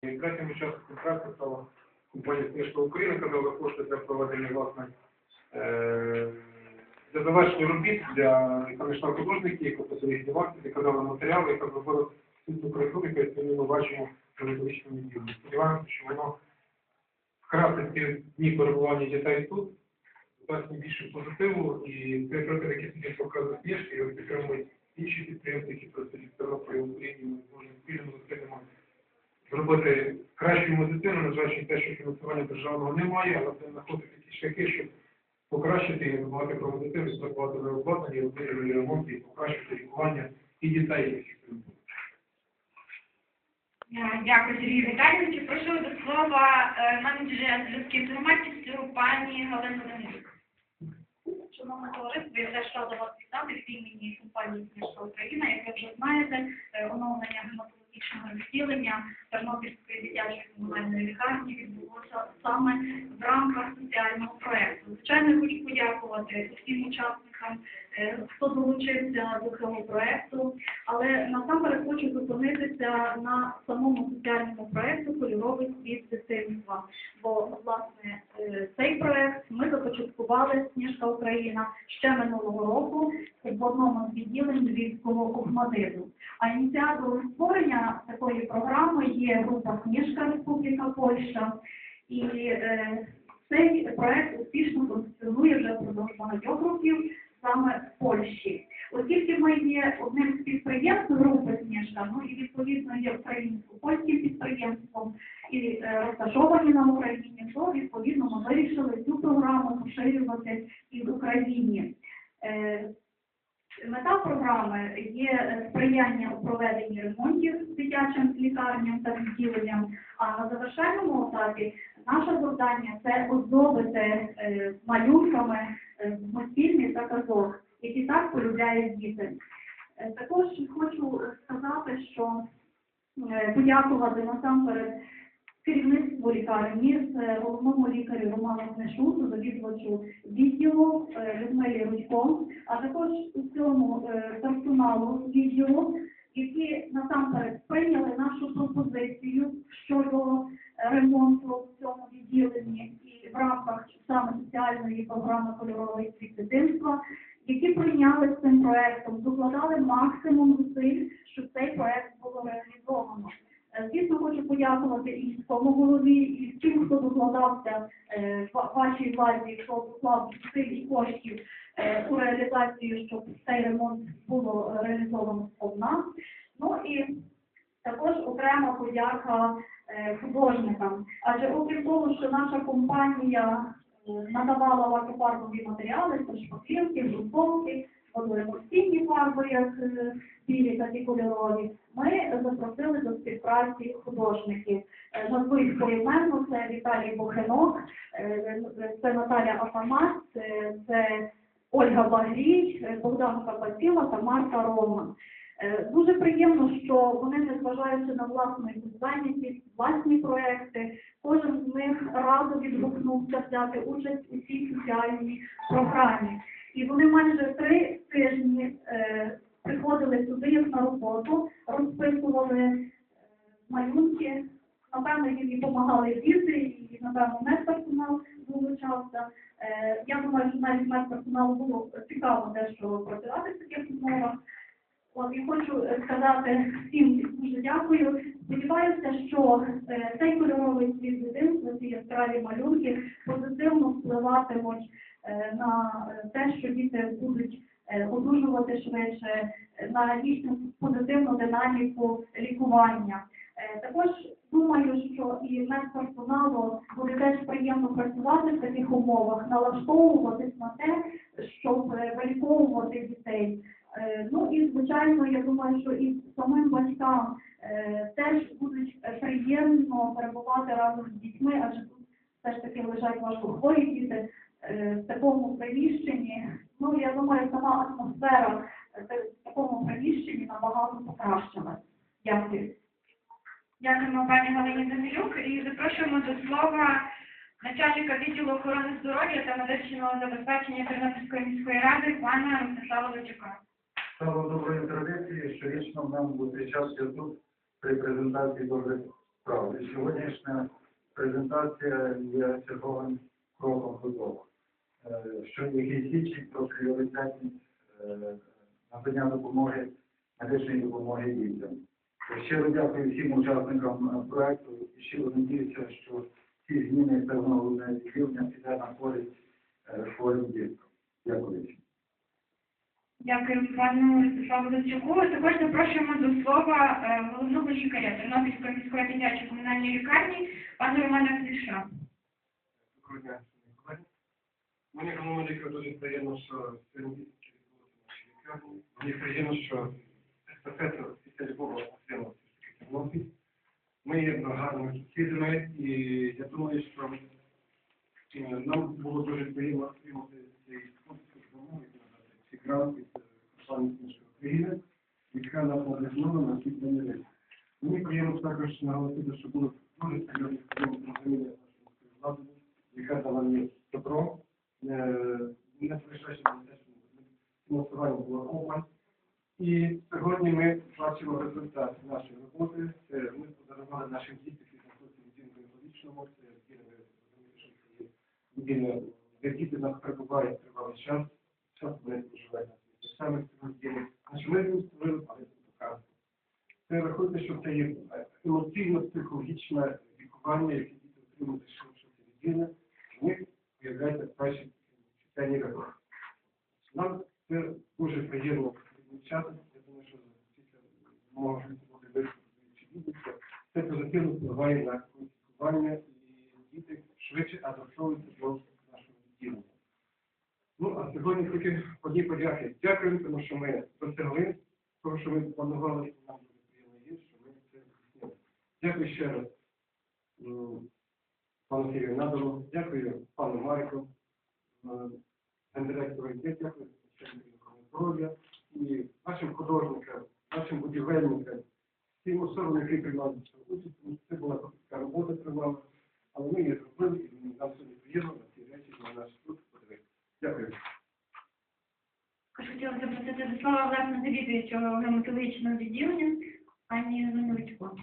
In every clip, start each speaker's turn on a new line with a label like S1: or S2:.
S1: Третім учасником контракту стала компанія Книжка України, яка дала кошти для проведення власне е, для завершення робіт для яка знайшла художників, яка писали їхні яка дала матеріали, яка зробила цю яку сьогодні ми бачимо в методичному відділі. Сподіваємося, що воно вкрасить ці дні перебування дітей тут, дасть більше позитиву, і цей приклад, який сьогодні показує книжки, його підтримують інші підприємці, які працюють в Тернополі в Україні, ми зможемо спільно зусиллями зробити кращу медицину, незважаючи те, що фінансування державного немає, але це знаходити такі шляхи, щоб покращити і забувати про медицину, забувати на обладнання, робити ремонт і покращити лікування і дітей, які потребують.
S2: Е, Дякую, Сергій Віталійович. Прошу до слова е, менеджера з людських громадськістю пані Галину Данилюк.
S3: Шановне товариство, я теж рада вас вітати від імені компанії «Книжка Україна». Як ви вже знаєте, е, оновлення гематологічного відділення Тернопільської дитячої комунальної лікарні відбулося саме в рамках соціального проекту. Звичайно, хочу подякувати усім учасникам, е, хто долучився до цього проекту, але насамперед хочу зупинитися на самому соціальному проекту «Кольоровий світ дитинства». Бо, власне, е, цей проект ми започаткували «Сніжка Україна» ще минулого року в одному з відділень Львівського Охмадиту. А ініціатором створення такої програми є група «Сніжка Республіка Польща». І е, цей проект успішно функціонує вже впродовж багатьох років саме в Польщі. Оскільки ми є одним з підприємств групи «Сніжка», ну і відповідно є українсько-польським підприємством і е, розташовані на Україні, то відповідно ми вирішили цю програму поширювати і в Україні. Е, Мета програми є сприяння у проведенні ремонтів дитячим лікарням та відділенням, а на завершальному етапі наше завдання це оздобити е, малюнками е, мультфільмів та казок, які так полюбляють діти. Е, Також хочу сказати, що подякувати насамперед керівництву лікарні, з головному лікарю Роману Кнешуку, завідувачу відділу Людмилі Рудько, а також усьому персоналу відділу, які насамперед прийняли нашу пропозицію щодо ремонту в цьому відділенні і в рамках саме соціальної програми «Кольоровий світ дитинства», які прийняли з цим проектом, докладали максимум зусиль, щоб цей проект було реалізовано. Е, Звісно, хочу подякувати і міському голові, і всім, хто докладався е, ва- вашій владі, хто доклав і коштів е, у реалізацію, щоб цей ремонт було реалізовано сповна. Ну і також окрема подяка е, художникам. Адже окрім того, що наша компанія е, надавала лакофарбові матеріали, це шпаклівки, грунтовки, водоемульсійні фарби, як е, білі, так і кольорові, ми запросили до співпраці художників. Е, Назву їх поіменно, це Віталій Бохенок, е, це Наталя Афамас, е, це Ольга Багрій, е, Богдан Капатіла та Марта Роман. Е, Дуже приємно, що вони, незважаючи на власну зайнятість, власні проекти, кожен з них радо відгукнувся взяти участь у цій соціальній програмі. І вони майже три тижні е, приходили сюди як на роботу, розписували е, малюнки. Напевно, їм допомагали діти, і, напевно, медперсонал долучався. Я думаю, що навіть медперсоналу було цікаво дещо працювати в таких умовах. От і хочу сказати всім дуже дякую. Сподіваюся, що е, цей кольоровий світ дитинства, ці яскраві малюнки позитивно впливатимуть е, на те, що діти будуть е, одужувати швидше, на їхню позитивну динаміку лікування. Також думаю, що і медперсоналу буде теж приємно працювати в таких умовах, налаштовуватись на те, щоб виліковувати дітей. Е, Ну і звичайно, я думаю, що і самим батькам е, теж будуть приємно перебувати разом з дітьми, адже тут все ж таки лежать важкохворі діти е, в такому приміщенні. Ну я думаю, сама атмосфера в такому приміщенні набагато покращилась. Дякую.
S2: Дякуємо пані Галині Данилюк і запрошуємо до слова начальника відділу охорони здоров'я та медичного забезпечення Тернопільської міської ради пана Ростислава Лучука.
S4: Стало доброї традиції, щорічно в нам буде час тут при презентації добрих справи. Сьогоднішня презентація є черговим кроком до того, е, що який свідчить про пріоритетність е, надання допомоги, медичної допомоги дітям. Щиро дякую всім учасникам е, проекту і щиро надіюся, що ці зміни певного відділення піде на користь хворим діткам. Дякую.
S2: Дякую пану Левчуку. Також запрошуємо до слова е, головного лікаря Тернопільської міської дитячої комунальної лікарні пана Романа Кліша.
S1: Доброго дня, колеги. Мені лікарю дуже приємно, що сьогодні відбулося в нашій лікарні. Мені приємно, що естафета після любого отримав все-таки Тернопіль. Ми є гарними сусідами, і я думаю, що е, нам було дуже приємно отримати цей спонсор допомоги, ці гранти від посланниць іншої України, яка на ці плани. Мені приємно також наголосити, що було дуже серйозне розуміння нашої влади, яка дала мені добро. Е, Не залишаючи фінансування була обмаль. І сьогодні ми бачимо результат нашої роботи. Це ми подарували нашим дітям, які знаходяться в відділі гінекологічному, це відділ, ви розумієте, що це є відділ, де діти в нас перебувають тривалий час, час вони проживають на цих самих цих відділах. Значить, ми їм створили палицю показу. Це рахуйте, що це є емоційно-психологічне лікування, яке діти отримують, це відділення, у них з'являється перші читання роботи. Нам це дуже приємно. Я думаю, що після мого бути виступити відео, це позитивно впливає на кваліфікування і діти швидше адаптовуються до нашого відділення. Ну, а сьогодні тільки одні подяки. Дякую, тому що ми досягли того, що ми планували, що нам дуже приємно є, що ми це здійснили. Дякую ще раз пану Сергію Надову, дякую пану Марку, гендиректору ІТ, дякую здоров'я і нашим художникам, нашим будівельникам, всім особам, які приймали участь, це була така робота тривала, але ми її зробили і нам сьогодні приємно на ці речі на наш суд подивитися. Дякую.
S2: Хотіла запросити до слова власне завідуючого гематологічного відділення пані Новичко.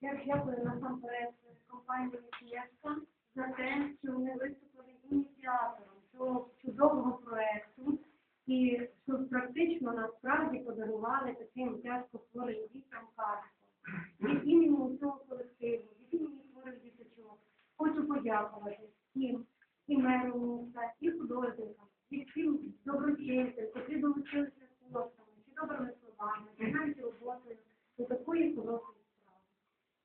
S5: Я дякую насамперед компанії Фієста за те, що вони виступили ініціатором цього чудового проекту і що практично насправді подарували таким тяжко хворим дітям картку. Від імені усього колективу, від імені хворих діточок хочу подякувати всім міста, і художникам, і всім доброчинцям, які долучилися коштами, чи добрими словами, навіть роботою до такої хорошої справи.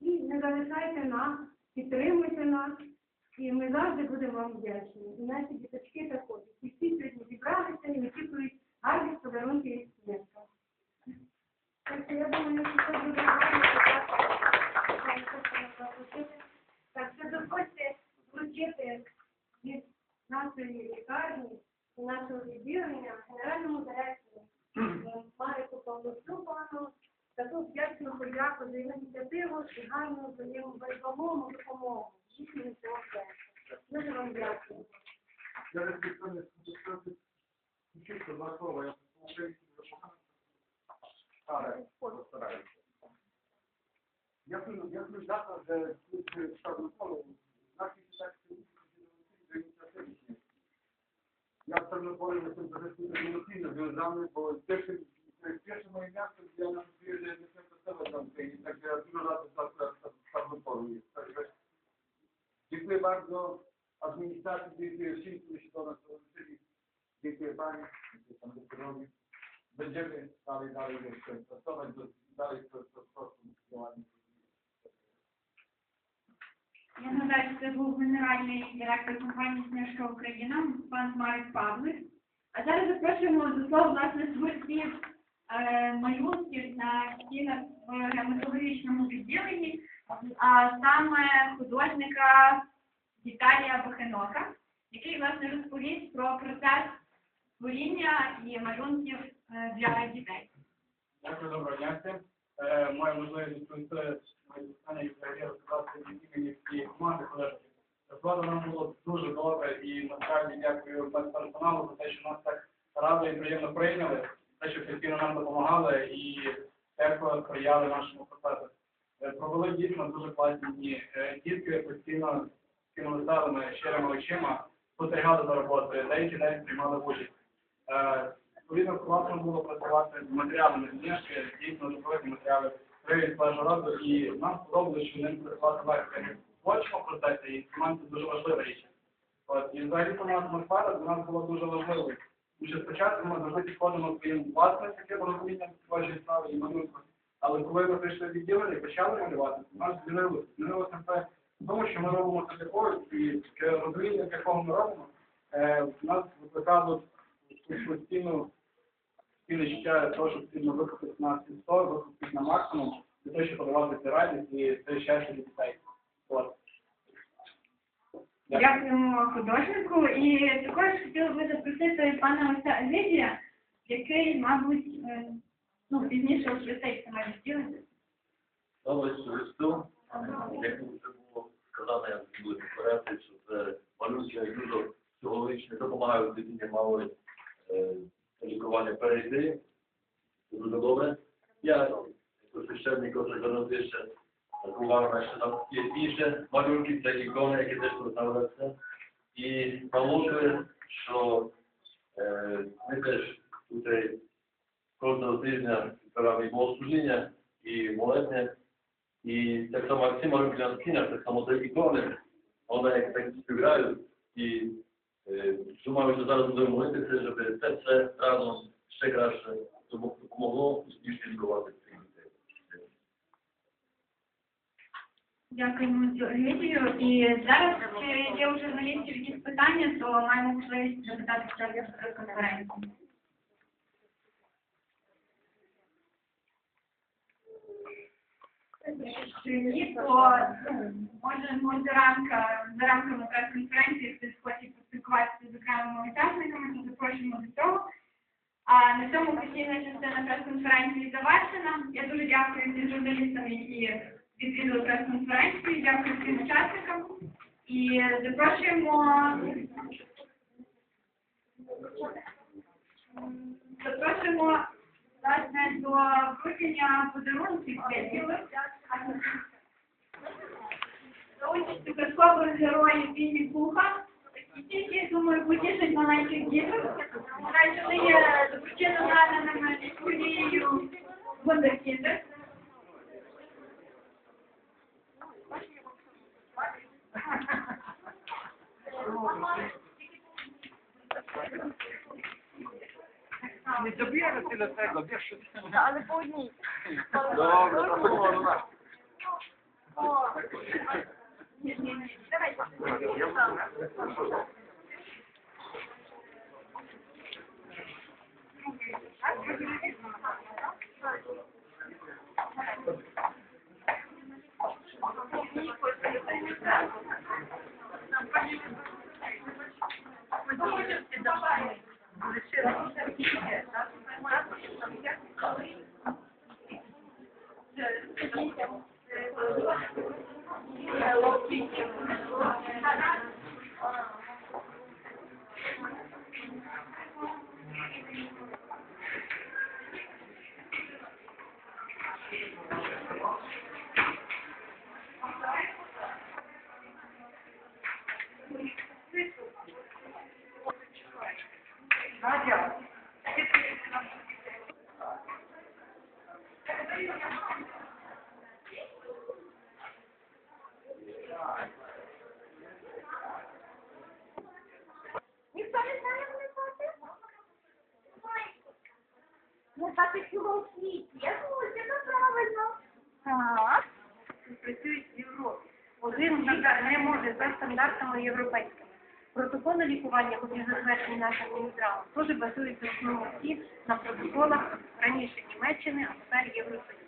S5: І не залишайте нас, підтримуйте нас, і ми завжди будемо вам вдячні. І наші діточки також. І всі сьогодні зібралися і очікують гарних подарунків від Снеска. Так що я думаю, що це буде гарно. Так що дозвольте вручити від нашої лікарні, і нашого відділення генеральному директору Марику Павловцю пану таку вдячну подяку за ініціативу і гарну взаємовагому допомогу їхньому цього проекту. Дуже вам дякую.
S1: Я сказати, чисто два слова, я. Я хочу, я хочу дати, tak. Ja w Czarnopolu jestem trochę emocjonalnie związany, bo pierwsze, moje miasto, gdzie ja nawet czuję, że jestem pracować tam tej, także ja dużo lat w Czarnopolu. jest. Także dziękuję bardzo administracji, dziękuję wszystkim, którzy się do nas dołączyli. Dziękuję Pani, dziękuję Panu Doktorowi. Będziemy dalej, dalej jeszcze pracować, dalej w sposób działania.
S2: Я нагадаю, що це був генеральний директор компанії Снежка Україна, пан Марик Павлик. А зараз запрошуємо до слова власне творців е, малюнків на стінах в гематологічному відділенні, а саме художника Віталія Бахенока, який власне розповість про процес творіння і малюнків е, для дітей.
S6: Дякую, доброго дня всім. Е, Моя можливість відповісти моє питання і взагалі розказати від імені всієї команди колежки. Розкладу нам було дуже добре і насправді дякую персоналу за те, що нас так радо і приємно прийняли, те, що постійно нам допомагали і тепло сприяли нашому процесу. Е, Про були дійсно дуже класні дні. Е, Дітки постійно кинули селами щирими очима, спостерігали за роботою, деякі навіть приймали участь. Е, Відповідно, класно було працювати з матеріалами книжки, дійсно доповідні матеріали привід першого разу, і нам сподобалося, що ним працювати легко. В творчому процесі інструмент це дуже важлива річ. От, і взагалі сама атмосфера для нас була дуже важливою. Тому що спочатку ми завжди підходимо своїм власним таким розумінням творчої справи і малюнку. Але коли ми прийшли в відділення і почали малювати, у нас змінилося. Змінилося це в тому, що ми робимо це для і розуміння, якого ми робимо, е, в нас викликало постійну спільне життя того, що потрібно викупити на 100, викупити на максимум, для того, щоб подавати радість і це щастя для дітей. От.
S2: Дякуємо художнику. І також хотіла би запросити пана Ося Лідія, який, мабуть, е, ну, пізніше освітить саме відділення.
S7: Листу, як вже повторяти, що це малюнки дуже психологічно допомагають дитині малої е, лікування перейти. Дуже добре. Я, як священник, хочу звернути ще таку увагу на що там є інші малюнки, це ікони, які теж представляються. І наголошую, що е, ми теж тут кожного тижня збираємо і богослужіння, і молебня, і так само як ці малюнки на стінах, так само це ікони, вони як так співграють, і е, думаю, що зараз будемо молитися, щоб це все разом ще краще допомогло успішно лікувати цих дітей.
S2: Дякуємо Лідію. І зараз е, є у журналістів якісь питання, то маємо можливість запитати про конференцію. Якщо ні, то може, рамка, за рамками прес-конференції хтось хоче поспілкуватися з окремими учасниками, то запрошуємо до цього. А на цьому офіційна частина прес-конференції завершена. Я дуже дякую всім журналістам, які відвідали прес-конференцію. Дякую всім учасникам. І запрошуємо запрошуємо власне до вручення подарунків за участю казкових героїв Вінні Пуха. І тільки, думаю, потішать маленьких діток. Вони є доброчинно наданими Юлією Вундеркіндер.
S8: Не добігається біля tego, більше.
S5: Але по одній.
S8: Добре, то
S5: О. Ні, ні, ні. Давайте. Yeah. Так і всього у світі. Я думаю, це правильно. Так.
S9: працюють в Європі. Один лікар не може за стандартами європейськими. Протоколи лікування, які затверджені нашим мінздравом, теж базуються в основному всі на протоколах раніше Німеччини, а тепер Європейської.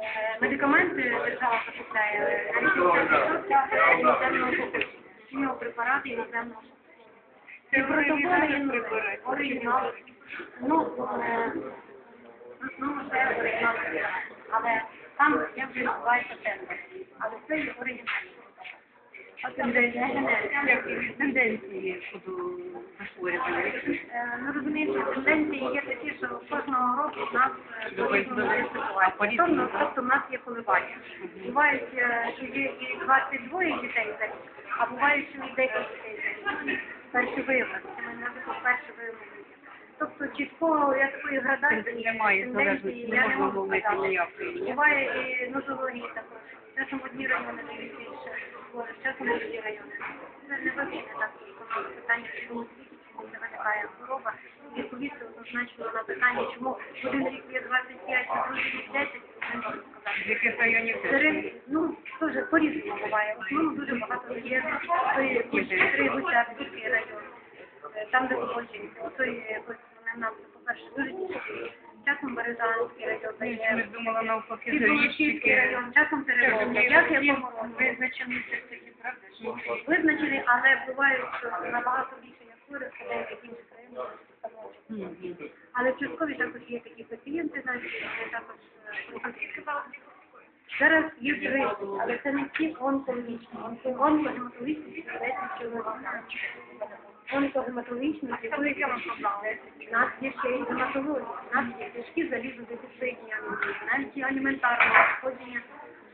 S9: Е, Медикаменти держава закупляє раніше 50% іноземного. Хіміопрепарати іноземного покупки. Ці протоколи оригінали. Ну, е, основному це оригінали. Але там як вже відбувається тендер. Але це є оригінальний. Тенденції, тенденції щодо захворювання. Е, Ну, розумієте, тенденції є такі, що кожного року в нас е, по-різному ситуація. Тобто, тобто в нас є коливання. Бувають, е, що є і 22 дітей а бувають, що і 10 дітей. Перші виявлення, це ми навіть перші виявлення. Тобто чіткого я такої градації
S8: Немає залежності, не можна
S9: можу
S8: ловити ніякої.
S9: Буває і нозології також. Часом одні райони дають більше, часом інші райони. Це не вивчення так досконало питання, в якому світі, чому це виникає хвороба. І відповісти однозначно на питання, чому один рік є 25, а другий рік 10, не можу сказати.
S8: В яких районів
S9: Серед, ну, дуже по-різному буває. В основному дуже багато той три Гусятський район, там, де Побольчий, той, ось вони нам, по-перше, тішить. Часом Березанський район,
S8: не думала навпаки,
S9: Підволочиський
S8: Заріччики.
S9: район, часом Теребовка. Як я помогла?
S8: Визначений це такі, правда? що
S9: Визначені, але бувають, що набагато більше як хворих, а деяких інших районів. Але в Чорткові також є такі пацієнти, значить, вони також е, проходять. Зараз є три, але це не всі онкологічні. Онкогематологічні це 10 чоловік. Онкогематологічні лікують У нас є ще і гематологія. У нас є тяжкі залізодефіцитні анемії, навіть і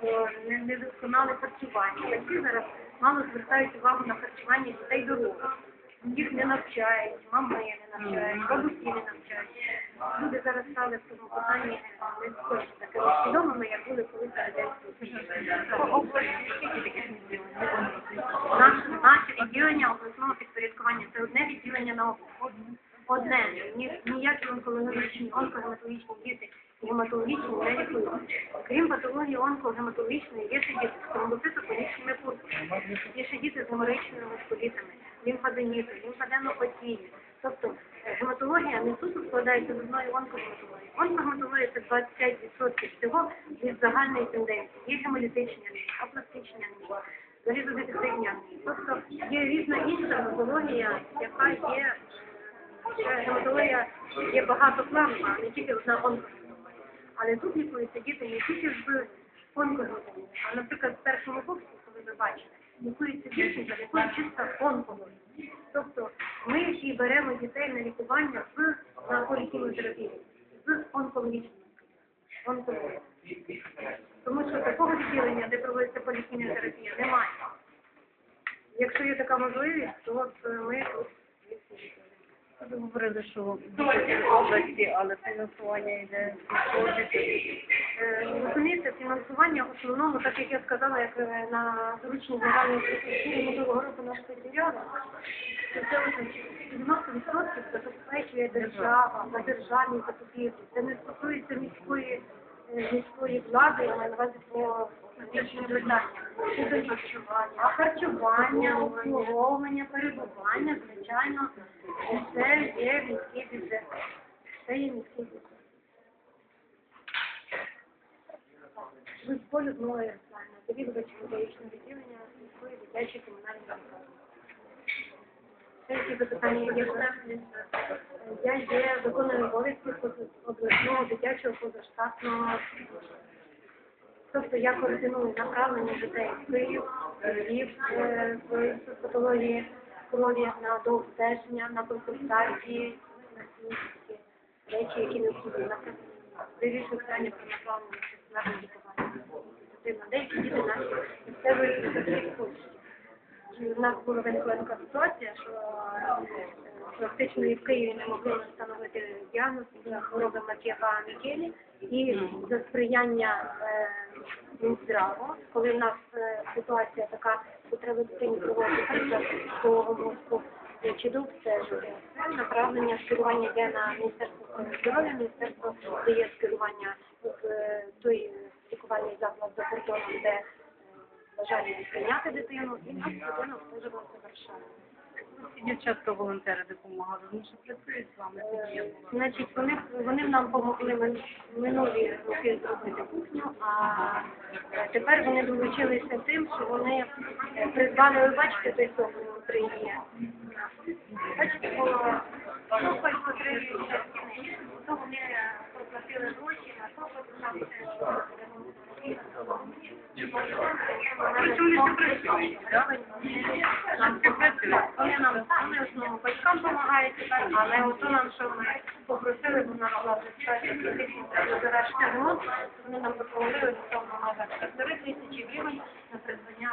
S9: що не- недосконале харчування. Батьки зараз мало звертають увагу на харчування дітей дорослих. Їх не навчають, мами не навчають, бабусі не навчають. Люди зараз стали в цьому питанні не схожі такими свідомими, як були колись радянські Наше, наше відділення обласного підпорядкування це одне відділення на область. Одне. Ні, ніякі онкологічні, онкогематологічні діти гематологічні не лікуються. Крім патології онкогематологічної, є ще діти з тромбоцитопонічними пустками, є ще діти з геморрагічними васкулітами, лімфаденіти, лімфаденопатії. Тобто е, гематологія не суто складається з одної онкогематології. Онкогематологія це 25% всього від загальної тенденції. Є гемолітичні анемії, апластичні анемії, залізодефіцитні анемії. Тобто є різна інша гематологія, яка є гематологія є багатопланова, а не тільки одна онкогематологія. Але тут лікуються діти не тільки з онкогематології, а, наприклад, в першому боксі, коли ви бачите, лікується дівчинка, лікує чисто онкологію. Тобто ми і беремо дітей на лікування з на полікімотерапії, з онкологічною онкологією. Тому що такого відділення, де проводиться полікімотерапія, немає. Якщо є така можливість, то е, ми
S8: говорили, що в області, але фінансування йде.
S9: Е, Розумієте, фінансування в основному, так як я сказала, як е, на зручній загальної структури можливо групи нашого то це ось 90% забезпечує держава на державній закупівлі. Це не стосується міської міської влади, я маю на увазі по збільшенню питання. Щодо харчування. А харчування, обслуговування, перебування, звичайно, це є міський бюджет. Це є міський бюджет. Луцько Людмила Ярославівна, завідувач педагогічного відділення міської дитячої комунальної лікарні. Які запитання є? Я є виконуючим обов'язки обласного дитячого позаштатного. Тобто я координую направлення дітей в Київ, Львів, е, в патології крові на дообстеження, на консультації, на всі речі, які необхідні наприклад, вирішую питання про направлення на лікування. Деякі діти наші місцевої лікарські коштів. У нас була виникла така ситуація, що е, практично і в Києві не могли встановити діагноз хвороби Матєва Мікелі. І за сприяння е, коли в нас е, ситуація така, що треба дитині проводити харчового мозку чи до обстеження, направлення скерування йде на Міністерство охорони здоров'я, Міністерство дає скерування в е, той лікувальний заклад за кордоном, де е, бажання прийняти дитину, і нас дитина обстежувалася в Варшаві.
S8: Дівчатка волонтери допомагали, вони ще працюють з вами.
S9: Значить, вони, вони нам допомогли мин- минулі роки зробити кухню, а тепер вони долучилися тим, що вони е, придбали, ви бачите, той сок внутрі є. Бачите, було соколь потрібно, то вони проплатили гроші на соколь, на все, що батькам допомагають але ото нам, що ми попросили, бо нам була до завершення ремонту, вони нам допомогли в цьому межах півтори тисячі гривень на придбання.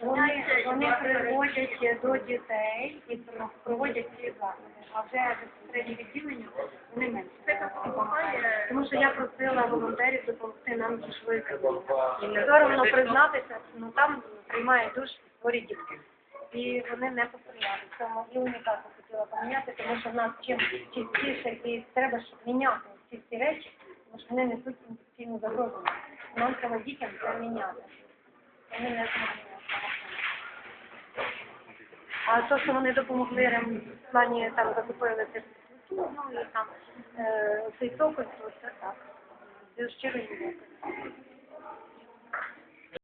S9: Вони, вони приводять до дітей і проводять ці заходи, а вже безпосередньо відділення вони менше. Тому що я просила волонтерів допомогти нам з швидко. Соромно признатися, ну там приймає душ хворі дітки. І вони не посприяли цьому. І унітази хотіла поміняти, тому що в нас чим чистіше і треба, щоб міняти ці всі речі, тому що вони несуть інфекційну загрозу. Нам треба. А то, що вони допомогли рем- в плані там закупили це ну і там е, цей токоль, то це так. Щиро дякую.